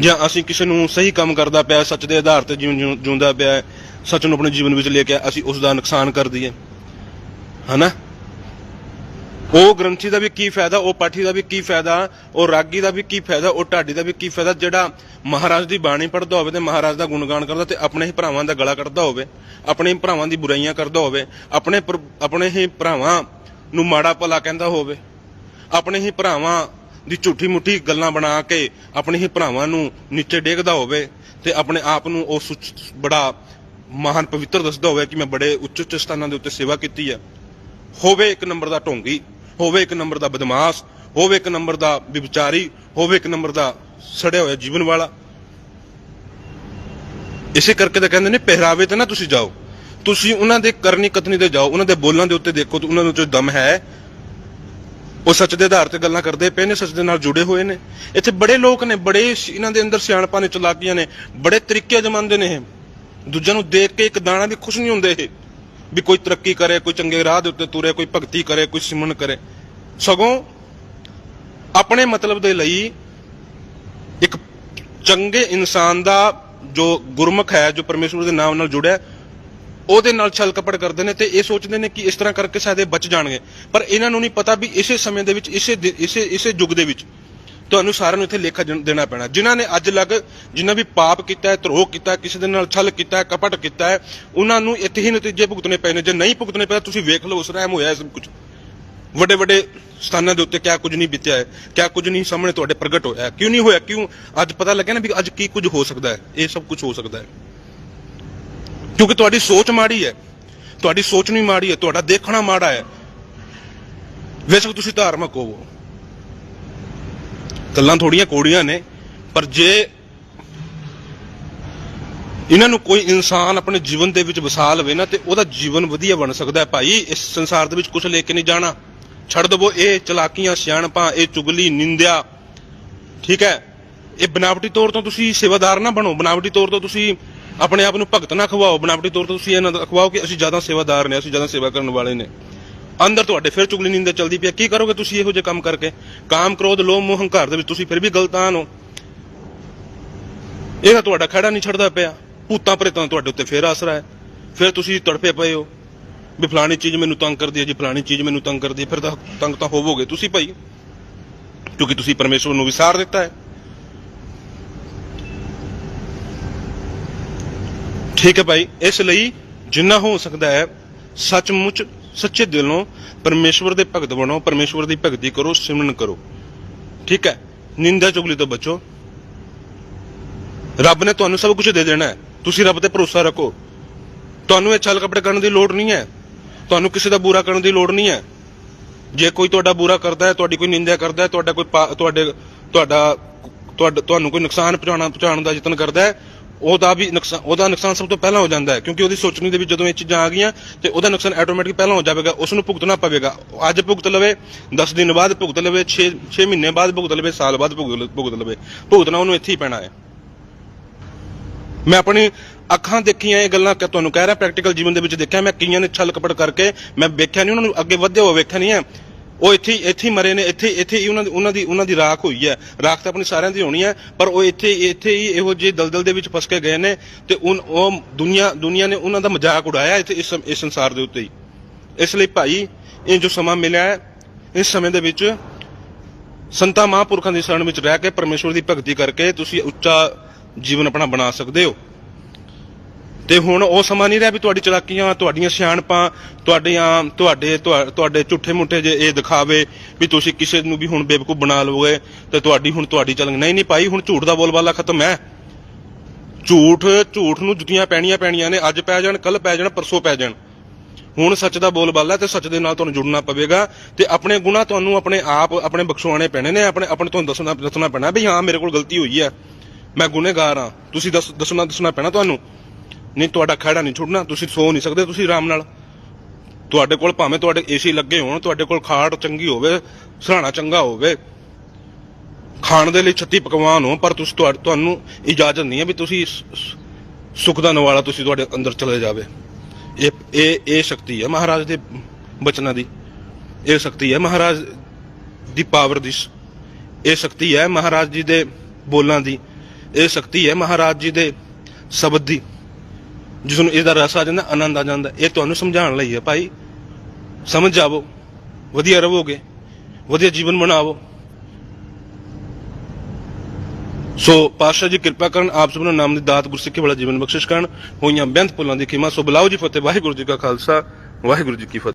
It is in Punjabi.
ਜਾਂ ਅਸੀਂ ਕਿਸੇ ਨੂੰ ਸਹੀ ਕੰਮ ਕਰਦਾ ਪਿਆ, ਸੱਚ ਦੇ ਆਧਾਰ ਤੇ ਜੀਵਨ ਜਿਉਂਦਾ ਪਿਆ, ਸੱਚ ਨੂੰ ਆਪਣੇ ਜੀਵਨ ਵਿੱਚ ਲੈ ਕੇ ਅਸੀਂ ਉਸ ਦਾ ਨੁਕਸਾਨ ਕਰ ਦਈਏ। ਹਨਾ? ਉਹ ਗ੍ਰੰਥੀ ਦਾ ਵੀ ਕੀ ਫਾਇਦਾ, ਉਹ ਪਾਠੀ ਦਾ ਵੀ ਕੀ ਫਾਇਦਾ, ਉਹ ਰਾਗੀ ਦਾ ਵੀ ਕੀ ਫਾਇਦਾ, ਉਹ ਢਾਡੀ ਦਾ ਵੀ ਕੀ ਫਾਇਦਾ, ਜਿਹੜਾ ਮਹਾਰਾਜ ਦੀ ਬਾਣੀ ਪੜ੍ਹਦਾ ਹੋਵੇ ਤੇ ਮਹਾਰਾਜ ਦਾ ਗੁਣਗਾਨ ਕਰਦਾ ਤੇ ਆਪਣੇ ਹੀ ਭਰਾਵਾਂ ਦਾ ਗਲਾ ਕੱਢਦਾ ਹੋਵੇ, ਆਪਣੇ ਹੀ ਭਰਾਵਾਂ ਦੀ ਬੁਰਾਈਆਂ ਕਰਦਾ ਹੋਵੇ, ਆਪਣੇ ਆਪਣੇ ਹੀ ਭਰਾਵਾਂ ਨੂੰ ਮਾੜਾ ਭਲਾ ਕਹਿੰਦਾ ਹੋਵੇ, ਆਪਣੇ ਹੀ ਭਰਾਵਾਂ ਦੀ ਝੂਠੀ ਮੁੱਠੀ ਗੱਲਾਂ ਬਣਾ ਕੇ ਆਪਣੇ ਹੀ ਭਰਾਵਾਂ ਨੂੰ ਨੀਚੇ ਡੇਗਦਾ ਹੋਵੇ ਤੇ ਆਪਣੇ ਆਪ ਨੂੰ ਉਹ ਸੁੱਚ- ਬੜਾ ਮਹਾਨ ਪਵਿੱਤਰ ਦੱਸਦਾ ਹੋਵੇ ਕਿ ਮੈਂ ਬੜੇ ਉੱਚ ਉੱਚ ਸਥਾਨਾਂ ਦੇ ਉੱਤੇ ਸੇਵਾ ਕੀਤੀ ਹੈ। ਹੋਵੇ ਇੱਕ ਨੰਬਰ ਦਾ ਢੋਂਗੀ, ਹੋਵੇ ਇੱਕ ਨੰਬਰ ਦਾ ਬਦਮਾਸ਼, ਹੋਵੇ ਇੱਕ ਨੰਬਰ ਦਾ ਵਿਚਾਰੀ ਹੋਵੇ ਇੱਕ ਨੰਬਰ ਦਾ ਸੜਿਆ ਹੋਇਆ ਜੀਵਨ ਵਾਲਾ। ਇਸੇ ਕਰਕੇ ਤਾਂ ਕਹਿੰਦੇ ਨੇ, ਪਹਿਰਾਵੇ ਤੇ ਨਾ ਤੁਸੀਂ ਜਾਓ। ਤੁਸੀਂ ਉਹਨਾਂ ਦੇ ਕਰਨੀ ਕਤਨੀ ਤੇ ਜਾਓ, ਉਹਨਾਂ ਦੇ ਬੋਲਾਂ ਦੇ ਉੱਤੇ ਦੇਖੋ ਤੇ ਉਹਨਾਂ ਵਿੱਚ ਦਮ ਹੈ। ਉਹ ਸੱਚ ਦੇ ਆਧਾਰ ਤੇ ਗੱਲਾਂ ਕਰਦੇ ਪਏ ਨੇ, ਸੱਚ ਦੇ ਨਾਲ ਜੁੜੇ ਹੋਏ ਨੇ। ਇੱਥੇ ਬੜੇ ਲੋਕ ਨੇ, ਬੜੇ ਇਹਨਾਂ ਦੇ ਅੰਦਰ ਸਿਆਣਪਾਂ ਨੇ, ਚਲਾਕੀਆਂ ਨੇ, ਬੜੇ ਤਰੀਕੇ ਜਮਾਉਂਦੇ ਨੇ ਇਹ। ਦੂਜਿਆਂ ਨੂੰ ਦੇਖ ਕੇ ਇੱਕ ਦਾਣਾ ਵੀ ਖੁਸ਼ ਨਹੀਂ ਹੁੰਦੇ ਇਹ, ਵੀ ਕੋਈ ਤਰੱਕੀ ਕਰੇ, ਕੋਈ ਚੰਗੇ ਰਾਹ ਦੇ ਉੱਤੇ ਤੁਰੇ, ਕੋਈ ਭਗਤੀ ਕਰੇ, ਕੋਈ ਸਿਮਰਨ ਕਰੇ। ਸਗੋਂ ਆਪਣੇ ਮਤਲਬ ਦੇ ਲਈ ਇੱਕ ਚੰਗੇ ਇਨਸਾਨ ਦਾ ਜੋ ਗੁਰਮੁਖ ਹੈ, ਜੋ ਪਰਮੇਸ਼ਵਰ ਦੇ ਨਾਮ ਨਾਲ ਜੁੜਿਆ ਉਹਦੇ ਨਾਲ ਛਲ ਕਪੜ ਕਰਦੇ ਨੇ ਤੇ ਇਹ ਸੋਚਦੇ ਨੇ ਕਿ ਇਸ ਤਰ੍ਹਾਂ ਕਰਕੇ ਸ਼ਾਇਦ ਇਹ ਬਚ ਜਾਣਗੇ। ਪਰ ਇਹਨਾਂ ਨੂੰ ਨਹੀਂ ਪਤਾ ਵੀ ਇਸੇ ਸਮੇਂ ਦੇ ਵਿੱਚ ਇਸੇ ਦਿ- ਇਸੇ ਇਸੇ ਯੁੱਗ ਦੇ ਵਿੱਚ ਤੁਹਾਨੂੰ ਸਾਰਿਆਂ ਨੂੰ ਇੱਥੇ ਲੇਖਾ ਜਨ- ਦੇਣਾ ਪੈਣਾ। ਜਿਨ੍ਹਾਂ ਨੇ ਅੱਜ ਲੱਗ ਜਿਨ੍ਹਾਂ ਵੀ ਪਾਪ ਕੀਤਾ ਹੈ ਧਰੋਹ ਕੀਤਾ ਹੈ, ਕਿਸੇ ਦੇ ਨਾਲ ਛਲ ਕੀਤਾ ਹੈ ਕਪਟ ਕੀਤਾ ਹੈ ਉਹਨਾਂ ਨੂੰ ਇੱਥੇ ਹੀ ਨਤੀਜੇ ਭੁਗਤਣੇ ਪਏ ਨੇ। ਜੇ ਨਹੀਂ ਭੁਗਤਣੇ ਪਏ ਤੁਸੀਂ ਵੇਖ ਲਓ ਉਸ ਰਹਿਮ ਹੋਇਆ ਇਹ ਸਭ ਕੁਝ ਵੱਡੇ ਵੱਡੇ ਸਥਾਨਾਂ ਦੇ ਉੱਤੇ ਕਿਆ ਕੁਝ ਨਹੀਂ ਬੀਤਿਆ ਹੈ ਕਿਆ ਕੁਝ ਨਹੀਂ ਸਾਹਮਣੇ ਤੁਹਾਡੇ ਪ੍ਰਗਟ ਹੋਇਆ ਹੈ। ਕਿਉਂ ਨਹੀਂ ਹੋਇਆ? ਕਿਉਂ? ਅੱਜ ਪਤਾ ਲੱਗਿਆ ਨਾ ਵੀ ਅੱਜ ਕੀ ਕੁਝ ਹੋ ਸਕਦਾ ਹੈ। ਇਹ ਸਭ ਕੁਝ ਹੋ ਸਕਦਾ ਹੈ। ਕਿਉਂਕਿ ਤੁਹਾਡੀ ਸੋਚ ਮਾੜੀ ਹੈ। ਤੁਹਾਡੀ ਸੋਚ ਨਹੀਂ ਮਾੜੀ ਹੈ, ਤੁਹਾਡਾ ਦੇਖਣਾ ਮਾੜਾ ਹੈ। ਵੈਸੇ ਤੁਸੀਂ ਧਾਰਮਿਕ ਹੋਵੋ ਗੱਲਾਂ ਥੋੜੀਆਂ ਕੋੜੀਆਂ ਨੇ, ਪਰ ਜੇ ਇਹਨਾਂ ਨੂੰ ਕੋਈ ਇਨਸਾਨ ਆਪਣੇ ਜੀਵਨ ਦੇ ਵਿੱਚ ਵਸਾ ਲਵੇ ਨਾ, ਤੇ ਉਹਦਾ ਜੀਵਨ ਵਧੀਆ ਬਣ ਸਕਦਾ ਹੈ ਭਾਈ। ਇਸ ਸੰਸਾਰ ਦੇ ਵਿੱਚ ਕੁਝ ਲੈ ਕੇ ਨਹੀਂ ਜਾਣਾ। ਛੱਡ ਦਵੋ, ਇਹ ਚਲਾਕੀਆਂ, ਸਿਆਣਪਾਂ, ਇਹ ਚੁਗਲੀ, ਨਿੰਦਿਆ। ਠੀਕ ਹੈ। ਇਹ ਬਨਾਵਟੀ ਤੌਰ ਤੋਂ ਤੁਸੀਂ ਸੇਵਾਦਾਰ ਨਾ ਬਣੋ। ਬਨਾਵਟੀ ਤੌਰ ਤੋਂ ਤੁਸੀਂ ਆਪਣੇ ਆਪ ਨੂੰ ਭਗਤ ਨਾ ਖਵਾਓ, ਬਣਾਵਟੀ ਤੌਰ ਤੇ ਤੁਸੀਂ ਇਹਨਾਂ ਦਾ ਖਵਾਓ ਕਿ ਅਸੀਂ ਜ਼ਿਆਦਾ ਸੇਵਾਦਾਰ ਨੇ, ਅਸੀਂ ਜ਼ਿਆਦਾ ਸੇਵਾ ਕਰਨ ਵਾਲੇ ਨੇ। ਅੰਦਰ ਤੁਹਾਡੇ ਫਿਰ ਚੁਗਲੀ ਨਿੰਦਾ ਚੱਲਦੀ ਪਈ ਹੈ। ਕੀ ਕਰੋਗੇ ਤੁਸੀਂ ਇਹੋ ਜਿਹੇ ਕੰਮ ਕਰਕੇ? ਕਾਮ, ਕ੍ਰੋਧ, ਲੋਭ, ਮੋਹ, ਹੰਕਾਰ ਦੇ ਵਿੱਚ ਤੁਸੀਂ ਫਿਰ ਵੀ ਗਲਤਾਨ ਹੋ। ਇਹ ਤਾਂ ਤੁਹਾਡਾ ਖੜਾ ਨਹੀਂ ਛੱਡਦਾ ਪਿਆ। ਭੂਤਾਂ ਪ੍ਰੇਤਾਂ ਤੁਹਾਡੇ ਉੱਤੇ ਫੇਰ ਆਸਰਾ ਹੈ। ਫਿਰ ਤੁਸੀਂ ਤੜਪੇ ਪਏ ਹੋ। ਵੀ ਫਲਾਣੀ ਚੀਜ਼ ਮੈਨੂੰ ਤੰਗ ਕਰਦੀ ਹੈ ਜੀ, ਫਲਾਣੀ ਚੀਜ਼ ਮੈਨੂੰ ਤੰਗ ਕਰਦੀ ਹੈ। ਫਿਰ ਤਾਂ ਤੰਗ ਤਾਂ ਹੋਵੋਗੇ ਤੁਸੀਂ ਭਾਈ। ਕਿਉਂਕਿ ਤੁਸੀਂ ਪਰਮੇਸ਼ਵਰ ਨੂੰ ਵਿਸਾਰ ਦਿੱਤਾ ਹੈ। ਠੀਕ ਹੈ ਭਾਈ। ਇਸ ਲਈ ਜਿੰਨਾ ਹੋ ਸਕਦਾ ਹੈ, ਸੱਚਮੁੱਚ ਸੱਚੇ ਦਿਲੋਂ ਪਰਮੇਸ਼ਵਰ ਦੇ ਭਗਤ ਬਣੋ, ਪਰਮੇਸ਼ਵਰ ਦੀ ਭਗਤੀ ਕਰੋ, ਸਿਮਰਨ ਕਰੋ। ਠੀਕ ਹੈ। ਨਿੰਦਾ ਚੁਗਲੀ ਤੋਂ ਬਚੋ। ਰੱਬ ਨੇ ਤੁਹਾਨੂੰ ਸਭ ਕੁਝ ਦੇ ਦੇਣਾ ਹੈ। ਤੁਸੀਂ ਰੱਬ ਤੇ ਭਰੋਸਾ ਰੱਖੋ। ਤੁਹਾਨੂੰ ਇਹ ਛਲ ਕਪੜੇ ਕਰਨ ਦੀ ਲੋੜ ਨਹੀਂ ਹੈ। ਤੁਹਾਨੂੰ ਕਿਸੇ ਦਾ ਬੁਰਾ ਕਰਨ ਦੀ ਲੋੜ ਨਹੀਂ ਹੈ। ਜੇ ਕੋਈ ਤੁਹਾਡਾ ਬੁਰਾ ਕਰਦਾ ਹੈ, ਤੁਹਾਡੀ ਕੋਈ ਨਿੰਦਿਆ ਕਰਦਾ ਹੈ, ਤੁਹਾਡਾ ਕੋਈ ਪਾ- ਤੁਹਾਡੇ ਤੁਹਾਡਾ ਤੁਹਾਡਾ ਤੁਹਾਨੂੰ ਕੋਈ ਨੁਕਸਾਨ ਪਹੁੰਚਾਉਣਾ ਪਹੁੰਚਾਉਣ ਦਾ ਯਤਨ ਕਰਦਾ ਹੈ ਉਹਦਾ ਵੀ ਨੁਕਸਾਨ ਉਹਦਾ ਨੁਕਸਾਨ ਸਭ ਤੋਂ ਪਹਿਲਾਂ ਹੋ ਜਾਂਦਾ ਹੈ, ਕਿਉਂਕਿ ਉਹਦੀ ਸੋਚਣੀ ਦੇ ਵਿੱਚ ਜਦੋਂ ਇਹ ਚੀਜ਼ਾਂ ਆ ਗਈਆਂ, ਤੇ ਉਹਦਾ ਨੁਕਸਾਨ ਆਟੋਮੈਟਿਕ ਪਹਿਲਾਂ ਹੋ ਜਾਵੇਗਾ ਉਸ ਨੂੰ ਭੁਗਤਣਾ ਪਵੇਗਾ। ਅੱਜ ਭੁਗਤ ਲਵੇ 10 ਦਿਨ ਬਾਅਦ ਭੁਗਤ ਲਵੇ 6 6 ਮਹੀਨੇ ਬਾਅਦ ਭੁਗਤ ਲਵੇ, ਸਾਲ ਬਾਅਦ ਭੁਗਤ ਲਵੇ ਭੁਗਤਣਾ ਉਹਨੂੰ ਇੱਥੇ ਹੀ ਪੈਣਾ ਹੈ। ਮੈਂ ਆਪਣੀ ਅੱਖਾਂ ਦੇਖੀਆਂ ਇਹ ਗੱਲਾਂ ਕਿ ਤੁਹਾਨੂੰ ਕਹਿ ਰਿਹਾ ਪ੍ਰੈਕਟੀਕਲ ਜੀਵਨ ਦੇ ਵਿੱਚ ਦੇਖਿਆ, ਮੈਂ ਕਈਆਂ ਨੇ ਛਲ ਕਪਟ ਕਰਕੇ, ਮੈਂ ਵੇਖਿਆ ਨਹੀਂ ਉਹਨਾਂ ਨੂੰ, ਅੱਗੇ ਵਧਦੇ ਹੋਏ ਵੇਖਿਆ ਨਹੀਂ ਹੈ। ਉਹ ਇੱਥੇ ਹੀ- ਇੱਥੇ ਹੀ ਮਰੇ ਨੇ, ਇੱਥੇ ਇੱਥੇ ਹੀ ਉਹਨਾਂ ਦੀ ਉਹਨਾਂ ਦੀ ਉਹਨਾਂ ਦੀ ਰਾਖ ਹੋਈ ਹੈ। ਰਾਖ ਤਾਂ ਆਪਣੀ ਸਾਰਿਆਂ ਦੀ ਹੋਣੀ ਹੈ, ਪਰ ਉਹ ਇੱਥੇ ਇੱਥੇ ਹੀ ਇਹੋ ਜਿਹੇ ਦਲਦਲ ਦੇ ਵਿੱਚ ਫਸ ਕੇ ਗਏ ਨੇ ਤੇ ਉਨ ਉਹ ਦੁਨੀਆ ਦੁਨੀਆ ਨੇ ਉਹਨਾਂ ਦਾ ਮਜ਼ਾਕ ਉਡਾਇਆ ਇੱਥੇ ਇਸ ਇਸ ਸੰਸਾਰ ਦੇ ਉੱਤੇ ਹੀ। ਇਸ ਲਈ ਭਾਈ, ਇਹ ਜੋ ਸਮਾਂ ਮਿਲਿਆ ਹੈ, ਇਸ ਸਮੇਂ ਦੇ ਵਿੱਚ ਸੰਤਾ ਮਹਾਂਪੁਰਖਾਂ ਦੀ ਸ਼ਰਨ ਵਿੱਚ ਰਹਿ ਕੇ ਪਰਮੇਸ਼ਵਰ ਦੀ ਭਗਤੀ ਕਰਕੇ ਤੁਸੀਂ ਉੱਚਾ ਜੀਵਨ ਆਪਣਾ ਬਣਾ ਸਕਦੇ ਹੋ। ਤੇ ਹੁਣ ਉਹ ਸਮਾਂ ਨਹੀਂ ਰਿਹਾ ਵੀ ਤੁਹਾਡੀ ਚਲਾਕੀਆਂ, ਤੁਹਾਡੀਆਂ ਸਿਆਣਪਾਂ, ਤੁਹਾਡੀਆਂ, ਤੁਹਾਡੇ ਤੁਹਾਡੇ ਝੂਠੇ ਮੁੱਠੇ ਜੇ ਇਹ ਦਿਖਾਵੇ ਵੀ ਤੁਸੀਂ ਕਿਸੇ ਨੂੰ ਵੀ ਹੁਣ ਬੇਵਕੂਫ ਬਣਾ ਲਓਗੇ ਤੇ ਤੁਹਾਡੀ ਹੁਣ ਤੁਹਾਡੀ ਚੱਲ ਨਹੀਂ ਨਹੀਂ ਭਾਈ, ਹੁਣ ਝੂਠ ਦਾ ਬੋਲਬਾਲਾ ਖਤਮ ਹੈ। ਝੂਠ ਝੂਠ ਨੂੰ ਜੁੱਤੀਆਂ ਪੈਣੀਆਂ ਪੈਣੀਆਂ ਨੇ, ਅੱਜ ਪੈ ਜਾਣ ਕੱਲ ਪੈ ਜਾਣ, ਪਰਸੋਂ ਪੈ ਜਾਣ। ਹੁਣ ਸੱਚ ਦਾ ਬੋਲਬਾਲਾ ਤੇ ਸੱਚ ਦੇ ਨਾਲ ਤੁਹਾਨੂੰ ਜੁੜਨਾ ਪਵੇਗਾ ਤੇ ਆਪਣੇ ਗੁਨਾਹ ਤੁਹਾਨੂੰ ਆਪਣੇ ਆਪ ਆਪਣੇ ਬਖਸ਼ਵਾਣੇ ਪੈਣੇ ਨੇ, ਆਪਣੇ ਆਪਣੇ ਤੁਹਾਨੂੰ ਦੱਸਣਾ ਦੱਸਣਾ ਪੈਣਾ ਵੀ ਹਾਂ, ਮੇਰੇ ਕੋਲ ਗਲਤੀ ਹੋਈ ਹੈ। ਮੈਂ ਗੁਨੇਗਾਰ ਹਾਂ। ਤੁਸੀਂ ਦੱਸ, ਦੱਸਣਾ ਦੱਸਣਾ ਪੈਣਾ ਤੁਹਾਨੂੰ। ਨਹੀਂ, ਤੁਹਾਡਾ ਖੜਾ ਨਹੀਂ ਛੁੱਟਣਾ, ਤੁਸੀਂ ਸੋ ਨਹੀਂ ਸਕਦੇ, ਤੁਸੀਂ ਆਰਾਮ ਨਾਲ। ਤੁਹਾਡੇ ਕੋਲ ਭਾਵੇਂ ਤੁਹਾਡੇ ਏਸੀ ਲੱਗੇ ਹੋਣ, ਤੁਹਾਡੇ ਕੋਲ ਖਾੜ ਚੰਗੀ ਹੋਵੇ, ਸਰਾਣਾ ਚੰਗਾ ਹੋਵੇ, ਖਾਣ ਦੇ ਲਈ 36 ਪਕਵਾਨ ਹੋ ਪਰ ਤੁਸੀਂ ਤੁਹਾਨੂੰ ਇਜਾਜ਼ਤ ਨਹੀਂ ਹੈ ਵੀ ਤੁਸੀਂ ਸੁੱਖ ਦਾ ਨਵਾਲਾ ਤੁਸੀਂ ਤੁਹਾਡੇ ਅੰਦਰ ਚਲੇ ਜਾਵੇ। ਇਹ ਇਹ ਇਹ ਸ਼ਕਤੀ ਹੈ ਮਹਾਰਾਜ ਦੇ ਬਚਨਾਂ ਦੀ। ਇਹ ਸ਼ਕਤੀ ਹੈ ਮਹਾਰਾਜ ਦੀ ਪਾਵਰ ਦੀ ਇਹ ਸ਼ਕਤੀ ਹੈ ਮਹਾਰਾਜ ਜੀ ਦੇ ਬੋਲਾਂ ਦੀ। ਇਹ ਸ਼ਕਤੀ ਹੈ ਮਹਾਰਾਜ ਜੀ ਦੇ ਸ਼ਬਦ ਦੀ। ਜਿਸ ਨੂੰ ਇਹਦਾ ਰਸ ਆ ਜਾਂਦਾ, ਆਨੰਦ ਆ ਜਾਂਦਾ। ਇਹ ਤੁਹਾਨੂੰ ਸਮਝਾਉਣ ਲਈ ਹੈ, ਭਾਈ। ਸਮਝ ਜਾਵੋ। ਵਧੀਆ ਰਹੋਗੇ। ਵਧੀਆ ਜੀਵਨ ਬਣਾਵੋ। ਸੋ ਪਾਤਸ਼ਾਹ ਜੀ, ਕਿਰਪਾ ਕਰਨ ਆਪ ਸਭ ਨੂੰ ਨਾਮ ਦੀ ਦਾਤ ਗੁਰਸਿੱਖੀ ਵਾਲਾ ਜੀਵਨ ਬਖਸ਼ਿਸ਼ ਕਰਨ। ਹੋਈਆਂ ਬੇਅੰਤ ਭੁੱਲਾਂ ਦੀ ਖਿਮਾ। ਸੋ ਬੁਲਾਓ ਜੀ ਫਤਿਹ। ਵਾਹਿਗੁਰੂ ਜੀ ਕਾ ਖਾਲਸਾ। ਵਾਹਿਗੁਰੂ ਜੀ ਕੀ ਫਤਿਹ।